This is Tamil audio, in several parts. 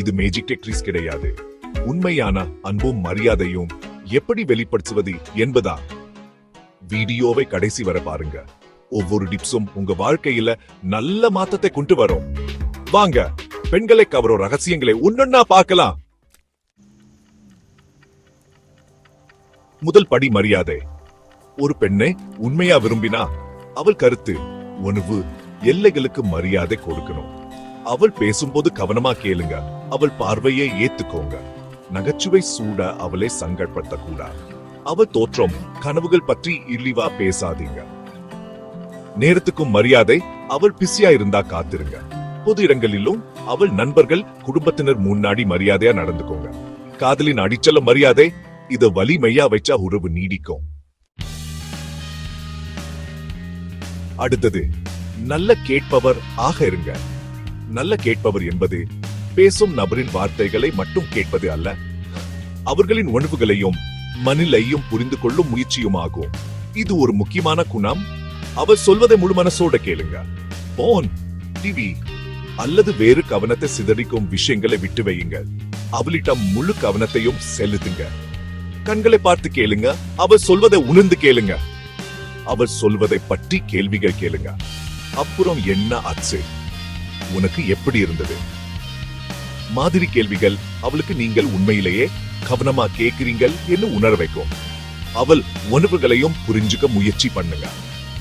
இது மேஜிக் டெக்ட்ரிஸ் கிடையாது. உண்மையான அன்பும் மரியாதையும் எப்படி வெளிப்படுத்துவது என்பதா? வீடியோவை கடைசி வர பாருங்க. ஒவ்வொரு டிப்ஸும் உங்க வாழ்க்கையில நல்ல மாற்றத்தை கொண்டு வரும். வாங்க பெண்களை கவரும் ரகசியங்களை ஒன்னொன்னா பார்க்கலாம். முதல் படி மரியாதை. ஒரு பெண்ணை உண்மையா விரும்பினா அவள் கருத்து உணவு எல்லைகளுக்கு மரியாதை கொடுக்கணும். அவள் பேசும்போது கவனமா கேளுங்க. அவள் பார்வையை ஏத்துக்கோங்க. நகைச்சுவை சூட அவளை சங்கடப்படுத்த கூடாது அவள் தோற்றம் கனவுகள் பற்றி இழிவா பேசாதீங்க. நேரத்துக்கும் மரியாதை அவள் பிஸியா இருந்தா காத்திருங்க. பொது இடங்களிலும் அவள் நண்பர்கள் குடும்பத்தினர் முன்னாடி மரியாதையா நடந்துக்கோங்க. காதலின் அடிச்சல மரியாதை இத வலிமையா வச்சா உறவு நீடிக்கும். அடுத்தது நல்ல கேட்பவர் ஆக இருங்க. நல்ல கேட்பவர் என்பது பேசும் நபரின் வார்த்தைகளை மட்டும் கேட்பது அல்ல. அவர்களின் உணர்வுகளையும் மனிலையும் புரிந்து கொள்ளும் முயற்சியுமாகும். இது ஒரு முக்கியமான குணம். அவர் சொல்வதை முழு மனசோட கேளுங்க. போன் டிவி அல்லது வேறு கவனத்தை சிதறிக்கும் விஷயங்களை விட்டு வையுங்கள் அவளிடம் முழு கவனத்தையும் செலுத்துங்க. கண்களை பார்த்து கேளுங்க. அவர் சொல்வதை உணர்ந்து கேளுங்க. அவர் சொல்வதை பற்றி கேள்விகள் கேளுங்க. அப்புறம் என்ன அச்சு உனக்கு எப்படி இருந்தது? மாதிரி கேள்விகள் அவளுக்கு நீங்கள் உண்மையிலேயே கவனமா கேட்கிறீங்கள் என்று உணர வைக்கும். அவள் உணர்வுகளையும் புரிஞ்சுக்க முயற்சி பண்ணுங்க.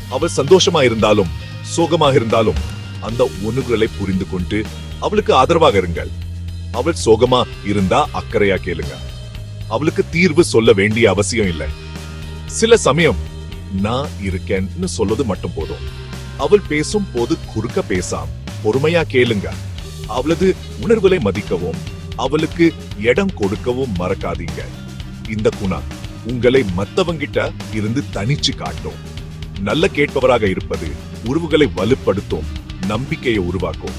அவள் சந்தோஷமா இருந்தாலும் சோகமாக இருந்தாலும் அந்த உணர்வுகளை புரிந்து கொண்டு அவளுக்கு ஆதரவாக இருங்கள். அவள் சோகமா இருந்தா அக்கறையா கேளுங்க. அவளுக்கு தீர்வு சொல்ல வேண்டிய அவசியம் இல்லை. சில சமயம் நான் இருக்கேன்னு சொல்வது மட்டும் போதும். அவள் பேசும் போது குறுக்க பேசாம். பொறுமையா கேளுங்க. அவளது உணர்வுகளை மதிக்கவும் அவளுக்கு இடம் கொடுக்கவும் மறக்காதீங்க. இந்த குணம் உங்களை மத்தவங்கிட்ட இருந்து தனிச்சு காட்டும். நல்ல கேட்பவராக இருப்பது உறவுகளை வலுப்படுத்தும் நம்பிக்கையை உருவாக்கும்.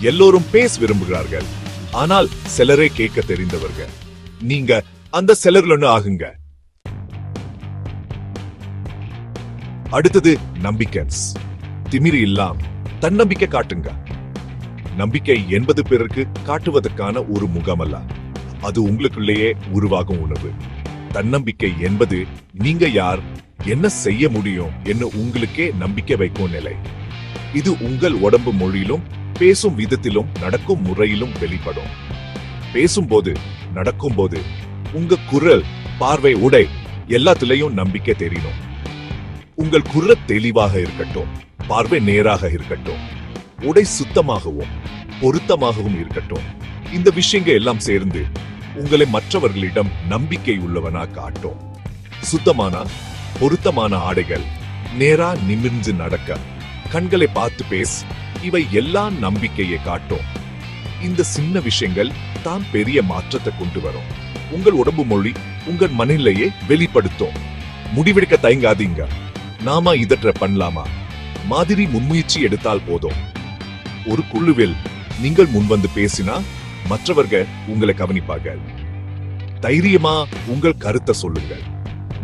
எல்லோரும் பேச விரும்புகிறார்கள் ஆனால் சிலரே கேட்க தெரிந்தவர்கள் நீங்க அந்த சிலர்ல ஒண்ணு ஆகுங்க. அடுத்தது நம்பிக்கை திமிரி இல்லாம தன்னம்பிக்கை காட்டுங்க. நம்பிக்கை என்பது பிறருக்கு காட்டுவதற்கான ஒரு முகமல்ல. அது உங்களுக்குள்ளேயே உருவாகும் உணர்வு தன்னம்பிக்கை என்பது நீங்க யார் என்ன செய்ய முடியும் என்று உங்களுக்கே நம்பிக்கை வைக்கும் நிலை. இது உங்கள் உடம்பு மொழியிலும் பேசும் விதத்திலும் நடக்கும் முறையிலும் வெளிப்படும். பேசும்போது நடக்கும்போது உங்க குரல் பார்வை உடை எல்லாத்துலயும் நம்பிக்கை தெரியணும் உங்கள் குரல் தெளிவாக இருக்கட்டும். பார்வை நேராக இருக்கட்டும். உடை சுத்தமாகவும் பொருத்தமாகவும் இருக்கட்டும். இந்த விஷயங்கள் எல்லாம் சேர்ந்து உங்களை மற்றவர்களிடம் நம்பிக்கை உள்ளவனா காட்டும். சுத்தமான பொருத்தமான ஆடைகள் நேரா நிமிர்ந்து நடக்க கண்களை பார்த்து பேஸ் இவை எல்லாம் நம்பிக்கையை காட்டும். இந்த சின்ன விஷயங்கள் தான் பெரிய மாற்றத்தை கொண்டு வரும். உங்கள் உடம்பு மொழி உங்கள் மனநிலையை வெளிப்படுத்தும். முடிவெடுக்க தயங்காதீங்க. நாம இதற்ற பண்ணலாமா? மாதிரி முன்முயற்சி எடுத்தால் போதும். ஒரு குழுவில் நீங்கள் முன்வந்து பேசினா மற்றவர்கள் உங்களை கவனிப்பார்கள். தைரியமா உங்கள் கருத்தை சொல்லுங்கள்.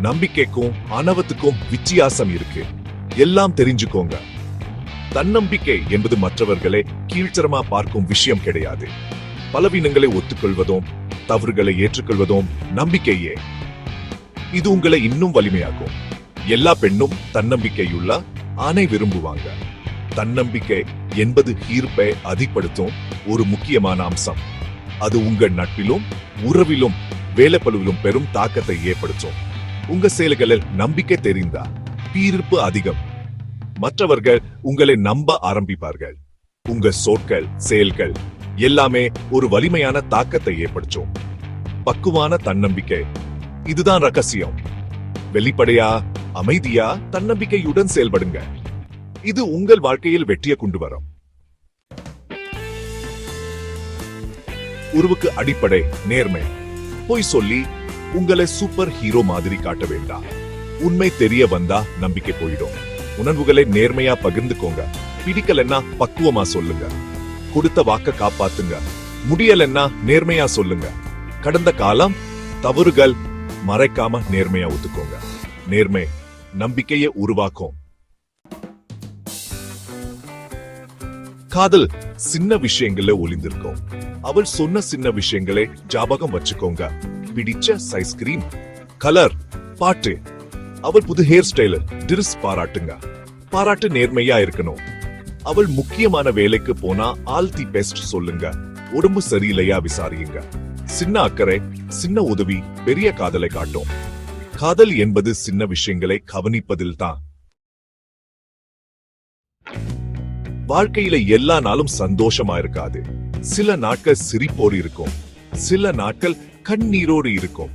நம்பிக்கைக்கும் அனவத்துக்கும் வித்தியாசம் இருக்கு. எல்லாம் தெரிஞ்சுக்கோங்க. தன்னம்பிக்கை என்பது மற்றவர்களை கீழ்த்தரமா பார்க்கும் விஷயம் கிடையாது. பலவீனங்களை ஒத்துக்கொள்வதும் தவறுகளை ஏற்றுக்கொள்வதும் நம்பிக்கையே. இது உங்களை இன்னும் வலிமையாகும் எல்லா பெண்ணும் தன்னம்பிக்கையுள்ள? ஆணை விரும்புவாங்க. தன்னம்பிக்கை என்பது ஈர்ப்பை அதிகப்படுத்தும் ஒரு முக்கியமான அம்சம். அது உங்கள் நட்பிலும் உறவிலும் வேலைப்பழுவிலும் பெரும் தாக்கத்தை ஏற்படுத்தும். உங்க செயல்களில் நம்பிக்கை தெரிந்தா பீர்ப்பு அதிகம். மற்றவர்கள் உங்களை நம்ப ஆரம்பிப்பார்கள். உங்க சொற்கள் செயல்கள் எல்லாமே ஒரு வலிமையான தாக்கத்தை ஏற்படுத்தும். பக்குவான தன்னம்பிக்கை. இதுதான் ரகசியம். வெளிப்படையா அமைதியா தன்னம்பிக்கையுடன் செயல்படுங்க. இது உங்கள் வாழ்க்கையில் வெற்றியை கொண்டு வரும். உருவுக்கு அடிப்படை நேர்மை. பொய் சொல்லி உங்களை சூப்பர் ஹீரோ மாதிரி காட்ட வேண்டாம். உண்மை தெரிய வந்தா நம்பிக்கை போயிடும். உணர்வுகளை நேர்மையா பகிர்ந்துக்கோங்க. பிடிக்கலன்னா பக்குவமா சொல்லுங்க. கொடுத்த வாக்க காப்பாத்துங்க. முடியலன்னா நேர்மையா சொல்லுங்க. கடந்த காலம் தவறுகள் மறைக்காம நேர்மையா ஒத்துக்கோங்க. நேர்மை நம்பிக்கையை உருவாக்கும். காதல் சின்ன விஷயங்கள்ல ஒளிந்திருக்கும். அவள் சொன்ன சின்ன விஷயங்களை ஜாபகம் வச்சுக்கோங்க. பிடிச்ச ஐஸ்கிரீம் கலர் பாட்டு. அவள் புது ஹேர் ஸ்டைல் டிரிஸ் பாராட்டுங்க. பாராட்டு நேர்மையா இருக்கணும். அவள் முக்கியமான வேலைக்கு போனா ஆல் தி பெஸ்ட் சொல்லுங்க. உடம்பு சரியில்லையா விசாரியுங்க. சின்ன அக்கறை சின்ன உதவி பெரிய காதலை காட்டும். காதல் என்பது சின்ன விஷயங்களை கவனிப்பதில் தான் வாழ்க்கையில எல்லா நாளும் சந்தோஷமா இருக்காது. சில நாட்கள் சிரிப்போடு இருக்கும். சில நாட்கள் கண்ணீரோடு இருக்கும்.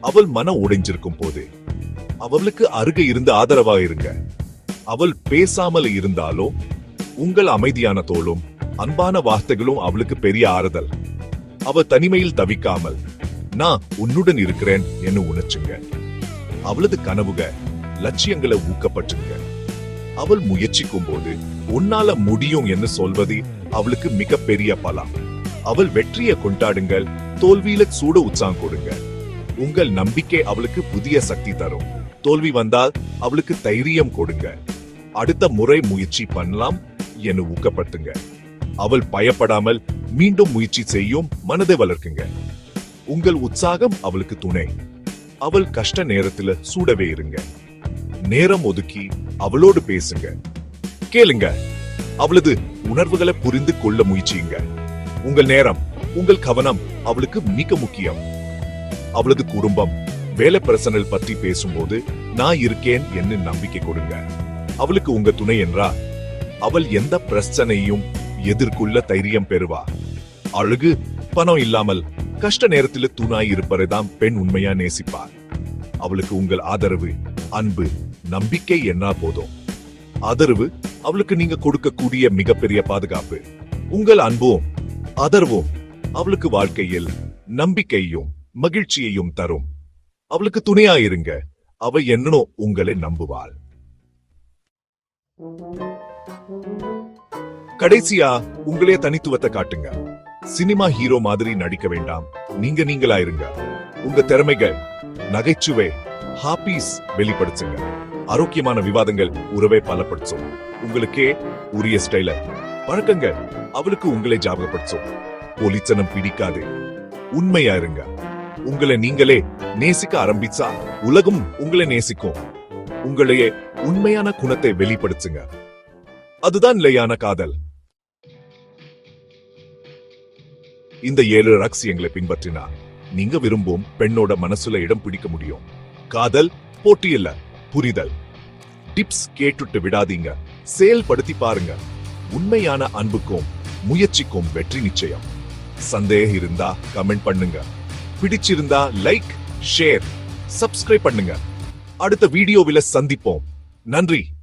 அவள் மனம் உடைஞ்சிருக்கும் போது. அவளுக்கு அருகே இருந்து ஆதரவா இருங்க. அவள் பேசாமல் இருந்தாலும் உங்கள் அமைதியான தோளும் அன்பான வார்த்தைகளும் அவளுக்கு பெரிய ஆறுதல். அவ தனிமையில் தவிக்காமல் நான் உன்னுடன் இருக்கிறேன் என்று உணர்ச்சுங்க. அவளது கனவுக லட்சியங்களை ஊக்கப்பட்டுங்க. அவள் முயற்சிக்கும் போது உன்னால முடியும் என்று சொல்வது அவளுக்கு மிகப்பெரிய பலம். அவள் வெற்றியை கொண்டாடுங்கள் தோல்வியில சூட உற்சாகம் கொடுங்க. உங்கள் நம்பிக்கை அவளுக்கு புதிய சக்தி தரும். தோல்வி வந்தால் அவளுக்கு தைரியம் கொடுங்க. அடுத்த முறை முயற்சி பண்ணலாம் என ஊக்கப்படுத்துங்க. அவள் பயப்படாமல் மீண்டும் முயற்சி செய்யும் மனதை வளர்க்குங்க. உங்கள் உற்சாகம் அவளுக்கு துணை. அவள் கஷ்ட நேரத்துல சூடவே இருங்க. நேரம் ஒதுக்கி அவளோடு பேசுங்க. கேளுங்க. அவளது உணர்வுகளை புரிந்து கொள்ள முயற்சியுங்க. உங்கள் நேரம் உங்கள் கவனம் அவளுக்கு மிக முக்கியம். அவளது குடும்பம் வேலை பிரச்சனை பற்றி பேசும்போது நான் இருக்கேன் என்று நம்பிக்கை கொடுங்க. அவளுக்கு உங்க துணை என்றா அவள் எந்த பிரச்சனையும் எதிர்கொள்ள தைரியம் பெறுவா. அழகு பணம் இல்லாமல் கஷ்ட நேரத்தில் துணாய் இருப்பதைதான் பெண் உண்மையா நேசிப்பார். அவளுக்கு உங்கள் ஆதரவு அன்பு நம்பிக்கை என்ன போதும்? ஆதரவு அவளுக்கு நீங்க கொடுக்கக்கூடிய மிகப்பெரிய பாதுகாப்பு. உங்கள் அன்பும் ஆதரவும் அவளுக்கு வாழ்க்கையில் நம்பிக்கையும் மகிழ்ச்சியையும் தரும். அவளுக்கு துணையா இருங்க. அவ என்னனோ உங்களை நம்புவாள். கடைசியா உங்களே தனித்துவத்தை காட்டுங்க. சினிமா ஹீரோ மாதிரி நடிக்க வேண்டாம். நீங்க நீங்களா இருங்க. உங்க திறமைகள் நகைச்சுவை ஹாப்பீஸ் வெளிப்படுத்துங்க. ஆரோக்கியமான விவாதங்கள் உறவை பலப்படுத்தும். உங்களுக்கே உரிய ஸ்டைல பழக்கங்கள் அவளுக்கு உங்களை ஜாபகப்படுத்தும். போலித்தனம் பிடிக்காது. உண்மையா இருங்க. உங்களை நீங்களே நேசிக்க ஆரம்பிச்சா உலகம் உங்களை நேசிக்கும். உங்களையே உண்மையான குணத்தை வெளிப்படுத்துங்க. அதுதான் நிலையான காதல். இந்த ஏழு ரகசியங்களை பின்பற்றினா நீங்க விரும்பும் பெண்ணோட மனசுல இடம் பிடிக்க முடியும். காதல் போட்டி இல்லை. புரிதல். டிப்ஸ் கேட்டுட்டு விடாதீங்க. செயல்படுத்தி பாருங்க. உண்மையான அன்புக்கும் முயற்சிக்கும் வெற்றி நிச்சயம். சந்தேகம் இருந்தா கமெண்ட் பண்ணுங்க. பிடிச்சிருந்தா லைக் ஷேர் சப்ஸ்கிரைப் பண்ணுங்க. அடுத்த வீடியோவில சந்திப்போம். நன்றி.